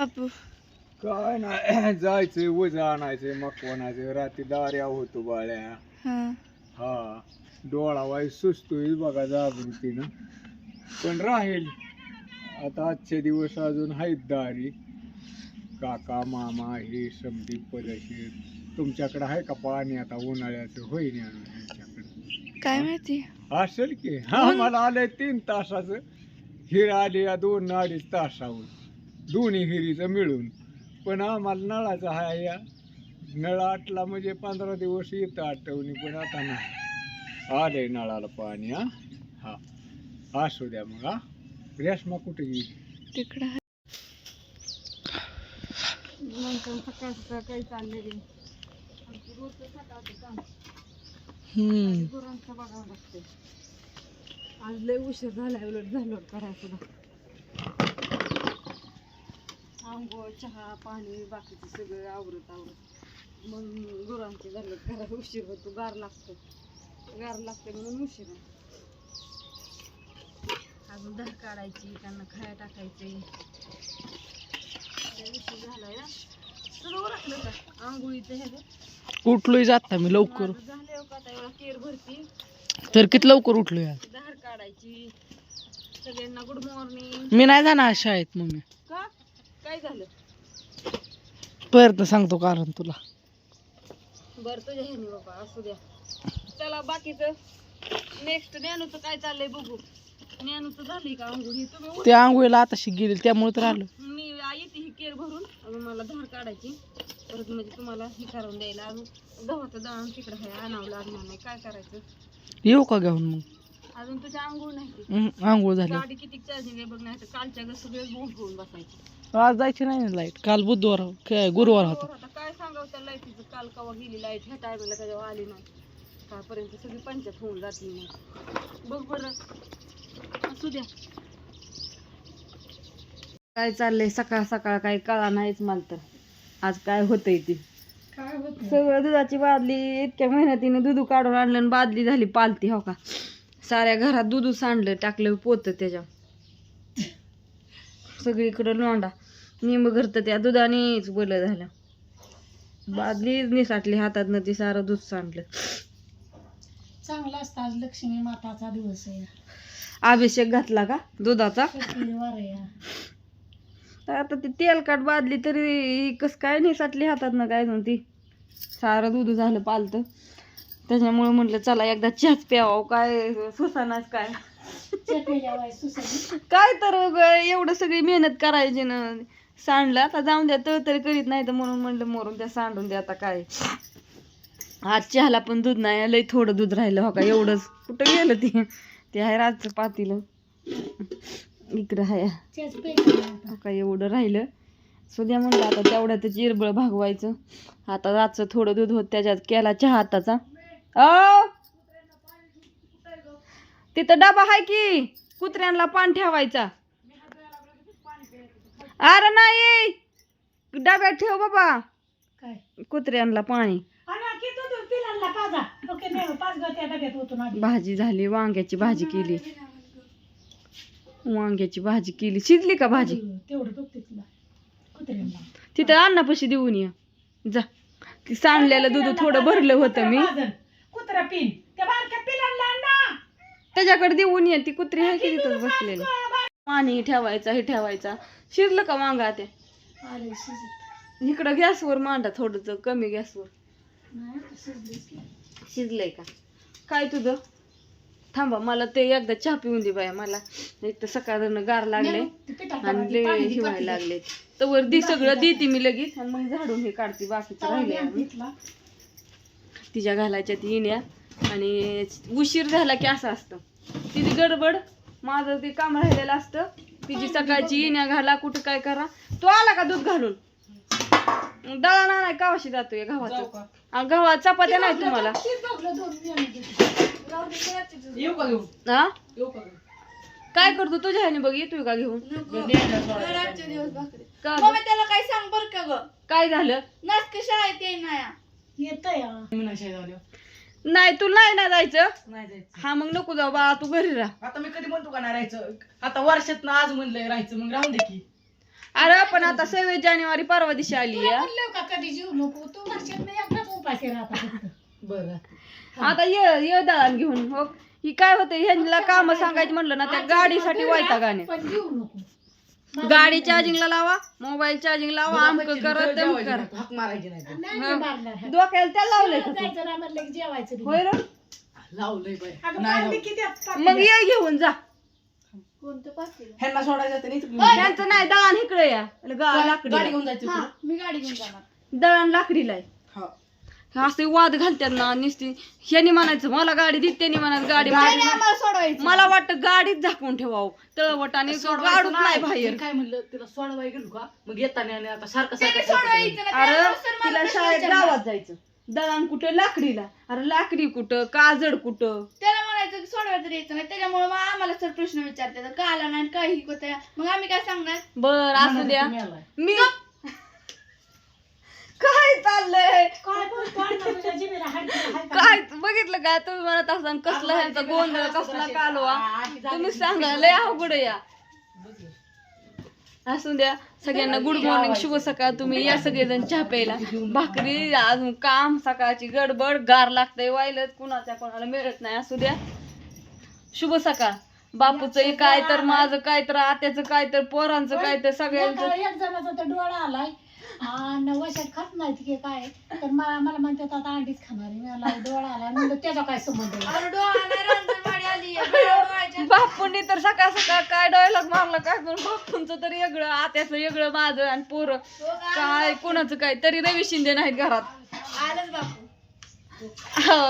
बापू. काय नाही जायचंय वज आणायचंय मकवानाचं. रात्री दार्या होतो बाळ्या. हा. हा डोळा वाई सुचतोय बघा जागृतीनं. पण राहील. आता आजचे दिवस अजून आहेत दारी. काका मामा हे समधी पदशीर तुमच्याकडे आहे का पाणी आता उन्हाळ्याचं? होईन यांच्याकडे काय माहिती? असेल की. हा मला आलंय तीन तासाचं. हिर आली या दोन अडीच तासावर दोन्ही हिरीचं मिळून. पण आम्हाला नळाचा हा या. नळ आटला म्हणजे पंधरा दिवस येतं आठवणी पण आता नाही. आलंय नळाला पाणी हा? हा. असू द्या मग हा? रेशमा कुठे गेली? तिकडं आहे. सकाळ सकाळ काही चालले रे. रोजचं सकाळचं काम हम्म. गुरांचं बघावं लागते आज लय उशीर झालाय उलट झालं करायचं आंघोळ चहा पाणी बाकीचं सगळं आवरत आवरत. मग गुरांचे झालं करायला उशीर होतो गार लागतो गार लागते म्हणून उशीर. अजून धार काढायची त्यांना खाया टाकायचे. उशीर झालाय ना तुला ओळखलं का? आंघोळीचं हे गं? उठलोय जाता मी लवकर. झालंय हो का एवढा केर भरती. तर किती लवकर उठलोय? धार काढायची. सगळ्यांना गुड मॉर्निंग. मी नाही जाणार शाळेत मम्मी. का? काय झालं? परत सांगतो कारण तुला. बरं तुझ्या ह्यानी बाबा असू द्या. चला बाकीचं. नेक्स्ट ज्ञानूचं काय चाललंय बघू. ज्ञानूचं झाली का अंघोळी तुम्ही उठ- ते आंघोळीला आताशी गेली त्यामुळे तर आलो. मी येते ही केर भरून. अजून मला धार काढायची. परत म्हणजे तुम्हाला हे करून द्यायला अजून गव्हाचं दळण तिकडं आहे आणावं लागणार नाही. काय करायचं? येऊ का घेऊन मग? अजून तुझ्या आंघोळ नाही. हम्म, आंघोळ झाली. गाडी किती चार्जिंग आहे बघ नाही तर कालच्या गं सगळेच बोंब घेऊन बसायचे. आज जायची नाही ना लाइट. काल बुधवार काय गुरुवार होता. आता काय सांगावं त्या लाईटीचं? काल कवा गेली लाइट? ह्या टायमाला कधी आली नाही. कालपर्यंत सगळी पंचायत होऊन जाते मग. बघ बरं. असू द्या. काय चाललंय? सकाळ सकाळ काही कळा नाहीच मला तर. आज काय होतंय ती? काय होत सगळं दुधाची बादली इतक्या मेहनतीने दूध काढून आणलं आणि बादली झाली पालती हो का? साऱ्या घरात दूध सांडलं टाकलं पोत त्याच्या सगळीकडं लोंडा निंब घर तर त्या दुधानेच बल झालं. बादली निसाटली हातात ती सारं दूध सांडलं. चांगला असता आज लक्ष्मी माताचा दिवस आहे. अभिषेक घातला का दुधाचा? आहे. आता ती तेलकट बादली तरी कस काय निसाटली हातात ना काय ती. सारं दूध झालं पालतं. त्याच्यामुळे म्हटलं चला एकदा चहाच प्यावा काय सुसानाच काय. काय तर ग, एवढं सगळी मेहनत करायची ना. सांडलं. आता जाऊन द्या तर तरी करीत नाही तर म्हणून म्हणलं मरून द्या सांडून द्या आता काय. आज चहाला पण दूध नाही लय थोडं दूध राहिलं हो का एवढंच. कुठं गेलं ते? ते आहे रातचं पातीलं. इकडं आहे. हो का एवढं राहिलं. सो द्या म्हणलं आता तेवढ्यातच इरबळ भागवायचं. आता रातचं थोडं दूध होत त्याच्यात केला चहा आताचा. अ! तिथं डबा आहे की कुत्र्यांना पान ठेवायचा. अरे नाही. डब्यात ठेव बाबा. काय? कुत्र्यांना पाणी. भाजी झाली वांग्याची भाजी केली. वांग्याची भाजी केली. शिजली का भाजी? तिथं अन्नापाशी देऊन ये. जा. ती सांडलेलं दूध थोडं भरलं होतं मी. कुत्रा पिन. त्या बारक्या पिलांना त्याच्याकडे देऊन ये. ती कुत्री आहे की बसलेली. पाणी ठेवायचा हे ठेवायचा. शिरलं का वांगा ते? इकडं गॅसवर मांडा थोडंसं कमी गॅसवर. शिजलंय का? काय तुझं? थांबा मला ते एकदा चहा पिऊन दे बाया मला. एक तर सकाळनं गार लागले आणि लय हिवायला लागले तर दी सगळं देते मी लगेच आणि मग झाडून हे काढते बाकीचं राहिले तिच्या घालायच्या ती येण्या आणि उशीर झाला की असं असतं. तिची गडबड माझं ते काम राहिलेलं असतं. तिची सकाळची येण्या घाला कुठं काय करा तो आला का दूध घालून? दळणा नाही कावाशी जातोय गव्हाचं? आ, गव्हा चपात्या नाही तुम्हाला? येऊ का घेऊन? हा येऊ का घेऊन? काय करतो तुझ्या ह्याने बघ येतोय का घेऊन? का ग? त्याला काय सांग बर का ग? काय झालं? नाच कशा आहे ते नाही येत नाही तू नाही ना जायचं? नाही जायचं. हा मग नको जाऊ बा तू घरी राहा. आता मी कधी म्हणतो का नाही राहायचं? आता वर्षात आज म्हणलंय राहायचं मग राहून दे की. अरे पण आता सव्वीस जानेवारी परवा दिवशी आली तुला या. म्हणलं का कधी जीव नको? तू वर्षात एकदाच उपाशी राहता फक्त. बरं. आता ये ये दळण घेऊन हो. ही काय होतं ह्यांना काम सांगायचं म्हणलं ना त्या गाडीसाठी वायता गाणे पण जीव नको. गाडी चार्जिंगला लावा मोबाईल चार्जिंग लावा आमक करा. तम करा नाही. डोक्याला त्या लावलंय का तू? होय रे पाणी? मग ये घेऊन जा. कोणतं? ह्यांना सोडायचं नाही त्यांचं नाही दळण इकडे या. गा- लाकडी गाडी घेऊन जायची मी गाडी घेऊन जाणार. दळण लाकडीला आहे. हा. असे वाद घालतात ना नुसती ह्यानी म्हणायचं मला गाडी दे त्यांनी म्हणायचं गाडी मला मला वाटतं गाडीत झाकून ठेवावं तळवट आणि गाडूच नाही. बाहेर. काय म्हणलं तिला सोडवाय गेलो का? मग येताना आणि आता सारखं सारखं अरे तिला शाळेत गावात जायचं. दळण कुठं लाकडीला? अरे लाकडी कुठं काजड कुठं? त्याला म्हणायचं की सोडवायचं तर यायचं नाही. त्याच्यामुळे मग आम्हाला सर प्रश्न विचारते का आला नाही काही होत्या. मग आम्ही काय सांगणार? बर असू द्या. मी चाललंय. काय का? बघितलं काय तुम्ही म्हणत असाल कसला ह्यांचा गोंधळ कसला कालवा? तुम्ही सांगा लय अवघड या. असू द्या सगळ्यांना गुड मॉर्निंग शुभ सकाळ. तुम्ही या सगळेजण चहा प्यायला. भाकरी अजून काम सकाळची गडबड गार लागतंय वाहिलं कुणाच्या कोणाला मिळत नाही. असू द्या. शुभ सकाळ. बापूचं काय तर माझं काय तर आत्याचं काय तर पोरांचं काय तर सगळ्यांचं. डोळा आलाय. आणि वशात खात नाही की काय? तर मला मला म्हणतात आता अंडीच खाणार आहे. मी म्हणलं, डोळा आलाय म्हणलं त्याचा काय संबंध आहे? अरे डोळा नाही रांजणवाडी आली. आहे. बापूंनी तर सकाळ सकाळ काय डायलॉग मारला काय करून बापूंचं तर वेगळं आत्याचं वेगळं माझं आणि पोरं. काय कोणाचं काय? तरी रवी शिंदे नाहीत घरात. आलंच बापू. हा,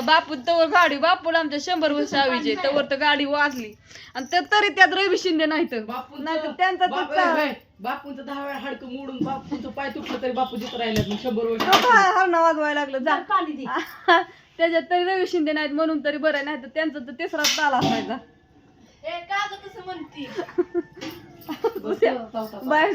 बापू तवर गाडी बापूला आमच्या शंभर वर्ष आवीचे तवर तर गाडी वाजली. आणि ते तरी त्यात रवी शिंदे नाहीत. नाही तर त्यांचा तर बापूंचं दहा वेळा हाडकं मोडून बापूंचं पाय तुटलं तरी बापू जिथं मग शंभर वर्ष हरणं वाजवायला लागलं. जा. त्याच्यात तरी रवी शिंदे नाहीत म्हणून तरी बरं नाही तर त्यांचा तर तिसरा ताल असायचा. हे का गं तसं म्हणती? बाहेर